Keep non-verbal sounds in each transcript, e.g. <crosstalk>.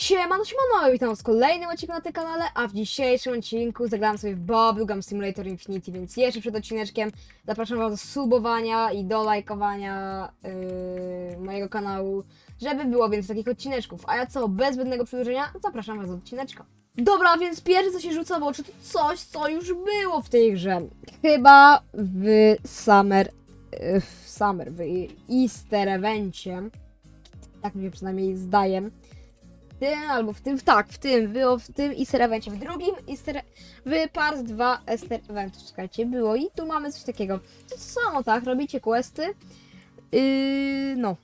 Siemano, siemano, witam w kolejnym odcinku na tym kanale, a w dzisiejszym odcinku zagrałem sobie w Bubblegum Simulator Infinity, więc jeszcze przed odcineczkiem zapraszam was do subowania i do lajkowania yy, mojego kanału, żeby było więcej takich odcineczków. A ja co, bez zbędnego przedłużenia, zapraszam was do odcineczka. Dobra, więc pierwsze co się rzuca w oczy to coś, co już było w tej grze. Chyba w Summer, yy, w Summer, w Easter Evencie, tak mi się przynajmniej zdaje tym, albo w tym, tak, w tym, było w tym Easter Evencie, w drugim Easter, w part 2 Easter Eventu, słuchajcie, było i tu mamy coś takiego. To samo, tak, robicie questy, yy, no,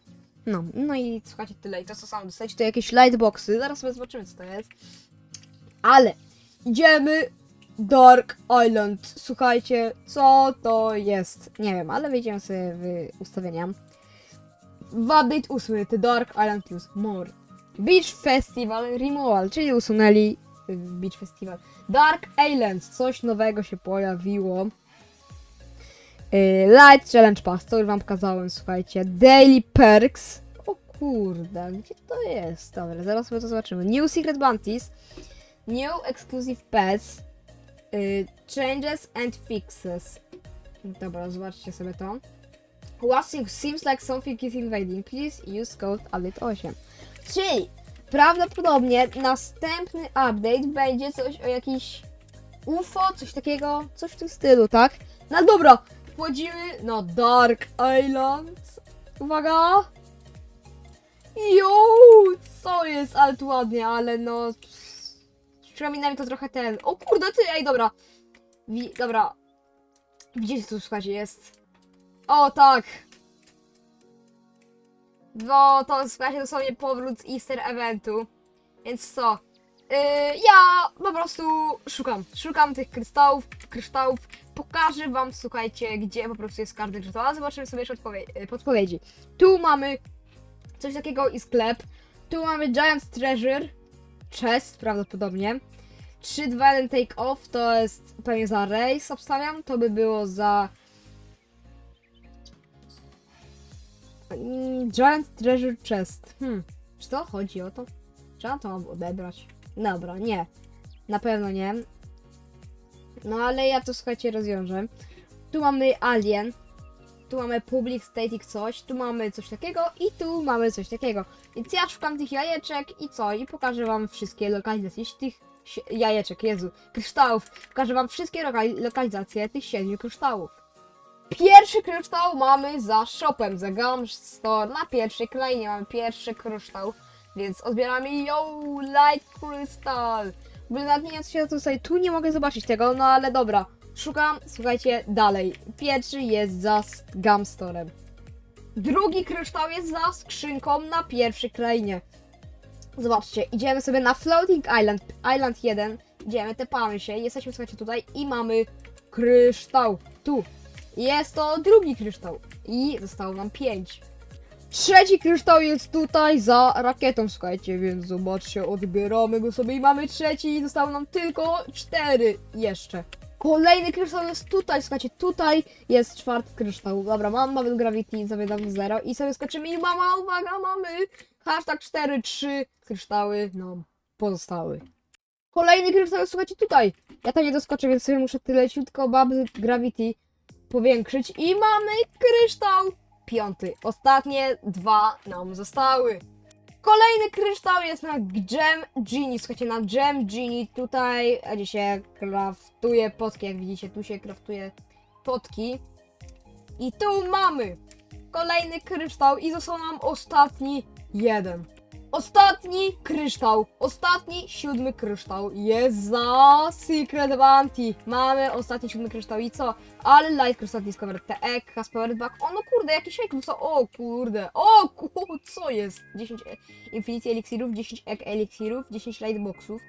no, no i słuchajcie, tyle, i to samo, dostajecie tu jakieś lightboxy, zaraz sobie zobaczymy co to jest, ale idziemy Dark Island, słuchajcie, co to jest, nie wiem, ale wejdziemy sobie w ustawienia. W update 8, The Dark Island Plus More. Beach Festival Removal, czyli usunęli y, Beach Festival. Dark Islands, coś nowego się pojawiło. Y, Light Challenge Pass, to już wam pokazałem, słuchajcie. Daily Perks. O kurde, gdzie to jest? Dobra, zaraz sobie to zobaczymy. New Secret Bounties. New Exclusive Pets. y, Changes and Fixes. Dobra, zobaczcie sobie to. Watching seems like something is invading. Please use code update 8. Czyli prawdopodobnie następny update będzie coś o jakiś UFO, coś takiego, coś w tym stylu, tak? No dobra, wchodzimy na Dark Island. Uwaga! Jo, co jest, ale tu ładnie, ale no... Przypomina mi to trochę ten... O kurde, ty, ej, dobra. Wi dobra. Widzicie, co tu, słuchajcie, jest... O, tak. No, to słuchajcie, dosłownie powrót Easter Eventu. Więc co? Yy, ja po prostu szukam. Szukam tych kryształów, kryształów. Pokażę wam, słuchajcie, gdzie po prostu jest każdy kryształ. A zobaczymy sobie jeszcze odpowie- podpowiedzi. Tu mamy coś takiego i sklep. Tu mamy Giant Treasure. Chest prawdopodobnie. 3, 2, 1 take off to jest pewnie za race, obstawiam. To by było za Giant Treasure Chest. Hmm, czy to chodzi o to? Trzeba to odebrać? Dobra, nie. Na pewno nie. No ale ja to słuchajcie rozwiążę. Tu mamy Alien. Tu mamy Public Static coś. Tu mamy coś takiego i tu mamy coś takiego. Więc ja szukam tych jajeczek i co? I pokażę wam wszystkie lokalizacje tych jajeczek, Jezu, kryształów. Pokażę wam wszystkie lokali- lokalizacje tych siedmiu kryształów. Pierwszy kryształ mamy za shopem, za Gum Store. Na pierwszej krainie mamy pierwszy kryształ, więc odbieramy yo, light crystal. W ogóle nawet nie wiem, co się tutaj, tu nie mogę zobaczyć tego, no ale dobra. Szukam, słuchajcie, dalej. Pierwszy jest za Gum Storem. Drugi kryształ jest za skrzynką na pierwszej krainie. Zobaczcie, idziemy sobie na Floating Island, Island 1. Idziemy, tepamy się, jesteśmy, słuchajcie, tutaj i mamy kryształ. Tu, jest to drugi kryształ. I zostało nam pięć. Trzeci kryształ jest tutaj za rakietą, słuchajcie, więc zobaczcie, odbieramy go sobie i mamy trzeci i zostało nam tylko cztery jeszcze. Kolejny kryształ jest tutaj, słuchajcie, tutaj jest czwarty kryształ. Dobra, mam Bubble Gravity, sobie dam zero i sobie skoczymy i mama, uwaga, mamy hashtag 4, 3 kryształy nam pozostały. Kolejny kryształ jest, słuchajcie, tutaj. Ja tam nie doskoczę, więc sobie muszę tyle ciutko Bubble Gravity powiększyć i mamy kryształ piąty. Ostatnie dwa nam zostały. Kolejny kryształ jest na Gem Genie. Słuchajcie, na Gem Genie tutaj, gdzie się kraftuje potki, jak widzicie, tu się kraftuje potki. I tu mamy kolejny kryształ i został nam ostatni jeden. Ostatni kryształ, ostatni siódmy kryształ jest za Secret Bounty. Mamy ostatni siódmy kryształ i co? Ale Light Crystal Discovered, the Egg has powered back. O no kurde, jakiś egg dostał. O kurde, o kurde, co jest? 10 e- Infinity Elixirów, 10 Egg Elixirów, 10 Light Boxów.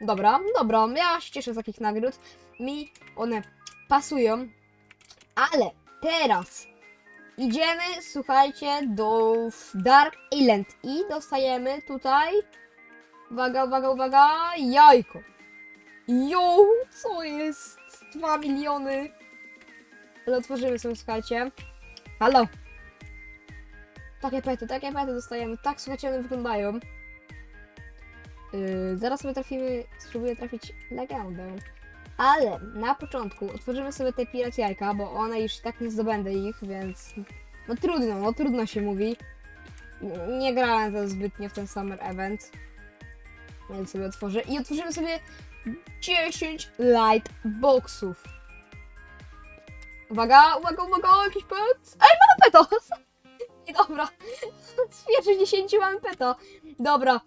Dobra, dobra, ja się cieszę z takich nagród. Mi one pasują. Ale teraz Idziemy, słuchajcie, do Dark Island i dostajemy tutaj. Uwaga, uwaga, uwaga, jajko. Jo, co jest? 2 miliony. Ale otworzymy sobie, słuchajcie. Halo. Takie pety, takie pety dostajemy. Tak, słuchajcie, one wyglądają. Yy, zaraz sobie trafimy, spróbuję trafić legendę. Ale na początku otworzymy sobie te pirat jajka, bo one już tak nie zdobędę ich, więc no trudno, no trudno się mówi. Nie grałem za zbytnio w ten Summer Event. Więc sobie otworzę. I otworzymy sobie 10 light boxów. Uwaga, uwaga, uwaga, jakiś pet. Ej, mamy peto! Nie, <laughs> dobra. Z pierwszych 10 mamy peto. Dobra.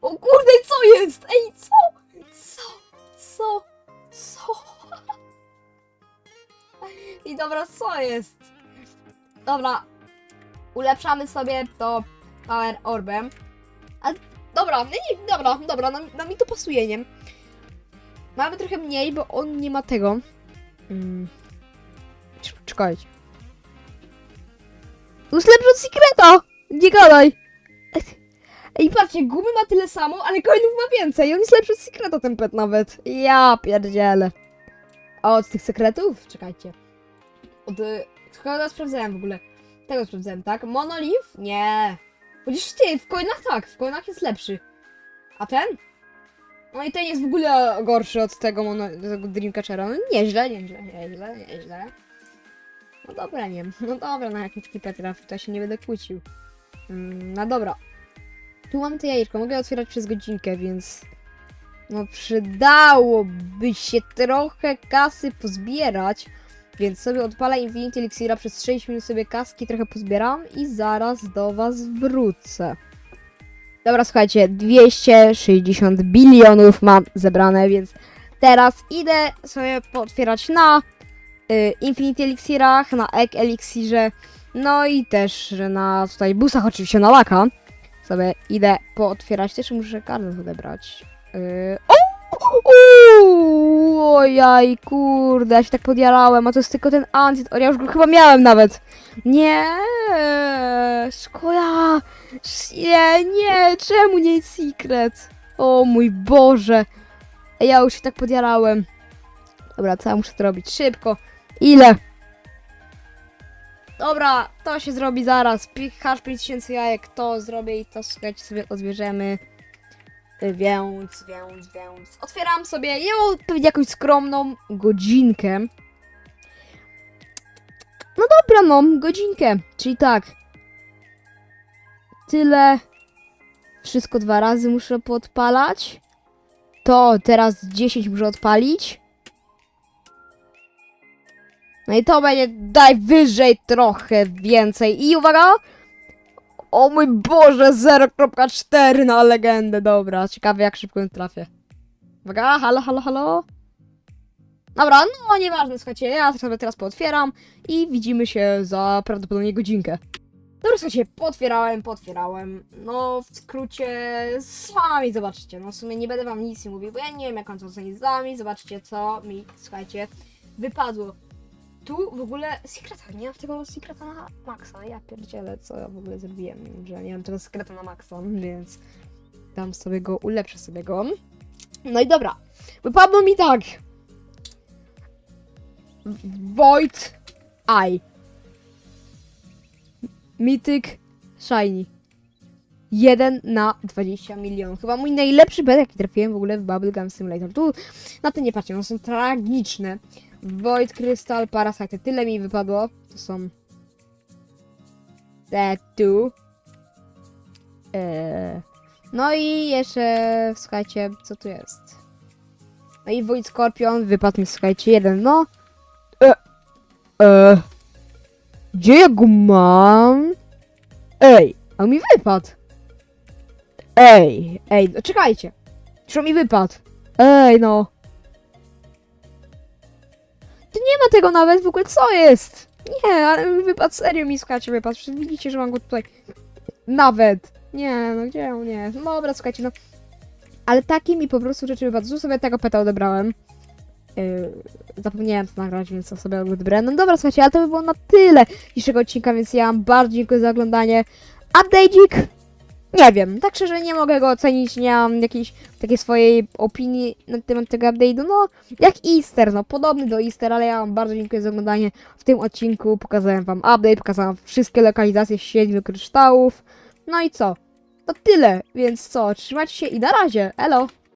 O kurde, co jest? Ej, co? Co? Co? Co? I dobra, co jest? Dobra. Ulepszamy sobie to Power Orbem. Ale dobra, nie, nie, dobra, dobra, no, no mi to pasuje, nie? Mamy trochę mniej, bo on nie ma tego. Mm. Cz- Czekajcie. Od Secreta! Nie gadaj! Ej, patrzcie, gumy ma tyle samo, ale coinów ma więcej. On jest lepszy od Secreta, ten pet nawet. Ja pierdzielę. A od tych sekretów? Czekajcie. Od... y, Chyba sprawdzałem w ogóle. Tego sprawdzałem, tak? Monolith? Nie. Chociaż ty, w coinach tak, w coinach jest lepszy. A ten? No i ten jest w ogóle gorszy od tego, mono, tego Dreamcatchera. No nieźle, nieźle, nieźle, nieźle. No dobra, nie. No dobra, na jakim taki pet trafi, to się nie będę kłócił. Mm, no dobra. Tu mam te jajeczko, mogę otwierać przez godzinkę, więc... No przydałoby się trochę kasy pozbierać. Więc sobie odpalę Infinity Elixira przez 6 minut sobie kaski trochę pozbieram i zaraz do was wrócę. Dobra, słuchajcie, 260 bilionów mam zebrane, więc teraz idę sobie pootwierać na y, Infinity Elixirach, na Egg Elixirze, no i też na tutaj busach, oczywiście na laka. Sobie idę pootwierać, też muszę kartę odebrać. Yy, o! Ojaj, kurde, ja się tak podjarałem, a to jest tylko ten antyt, ja już go chyba miałem nawet. Nie, szkoda, nie, nie, czemu nie secret? O mój Boże, ja już się tak podjarałem. Dobra, co ja muszę zrobić? Szybko. Ile? Dobra, to się zrobi zaraz. Pikasz 5000 jajek, to zrobię i to słuchajcie sobie odbierzemy. Y, Więc, więc, więc. Otwieram sobie ją pewnie jakąś skromną godzinkę. No dobra, no, godzinkę. Czyli tak. Tyle. Wszystko dwa razy muszę podpalać. To teraz 10 muszę odpalić. No i to będzie najwyżej trochę więcej. I uwaga! O mój Boże, 0.4 na legendę. Dobra, ciekawe jak szybko ją trafię. Uwaga, halo, halo, halo. Dobra, no nieważne, słuchajcie, ja sobie teraz pootwieram i widzimy się za prawdopodobnie godzinkę. Dobra, słuchajcie, potwierałem, potwierałem. No, w skrócie, sami zobaczycie. No, w sumie nie będę wam nic nie mówił, bo ja nie wiem, jak on to ocenić sami. Zobaczcie, co mi, słuchajcie, wypadło. Tu w ogóle sekreta, nie mam tego sekreta na maksa. Ja pierdzielę, co ja w ogóle zrobiłem, że nie mam tego sekreta na maksa, więc dam sobie go, ulepszę sobie go. No i dobra, wypadło mi tak. Void Eye. Mythic Shiny. 1 na 20 milionów. Chyba mój najlepszy bet, jaki trafiłem w ogóle w Bubblegum Simulator. Tu na to nie patrzcie, one są tragiczne. Void Crystal Parasite. Tyle mi wypadło. To są te tu. Eee. No i jeszcze, słuchajcie, co tu jest? No i Void Scorpion wypadł mi, słuchajcie, jeden, no. E, e, gdzie ja go mam? Ej, a mi wypadł. Ej, ej, no czekajcie. Czy mi wypadł? Ej, no. Tu nie ma tego nawet w ogóle, co jest? Nie, ale mi wypadł, serio mi słuchajcie. Przecież widzicie, że mam go tutaj. Nawet. Nie, no gdzie on jest? No dobra, słuchajcie, no. Ale takie mi po prostu rzeczy wypadły. Tu sobie tego peta odebrałem. Yy, zapomniałem to nagrać, więc to sobie odebrałem. No dobra, słuchajcie, ale to by było na tyle dzisiejszego odcinka, więc ja wam bardzo dziękuję za oglądanie. Update'ik! Nie wiem, tak szczerze nie mogę go ocenić, nie mam jakiejś takiej swojej opinii na temat tego update'u. No, jak Easter, no podobny do Easter, ale ja wam bardzo dziękuję za oglądanie. W tym odcinku pokazałem wam update, pokazałem wszystkie lokalizacje siedmiu kryształów. No i co? to tyle. Więc co, trzymajcie się i na razie. Elo!